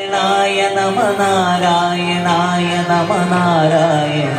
നാരായണായ നമ നാരായണായ നമ നാരായണ.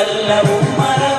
പകലല്ല നിരസഞ്ജനേരം അകമല്ല പുറമല്ല ഉമ്മറ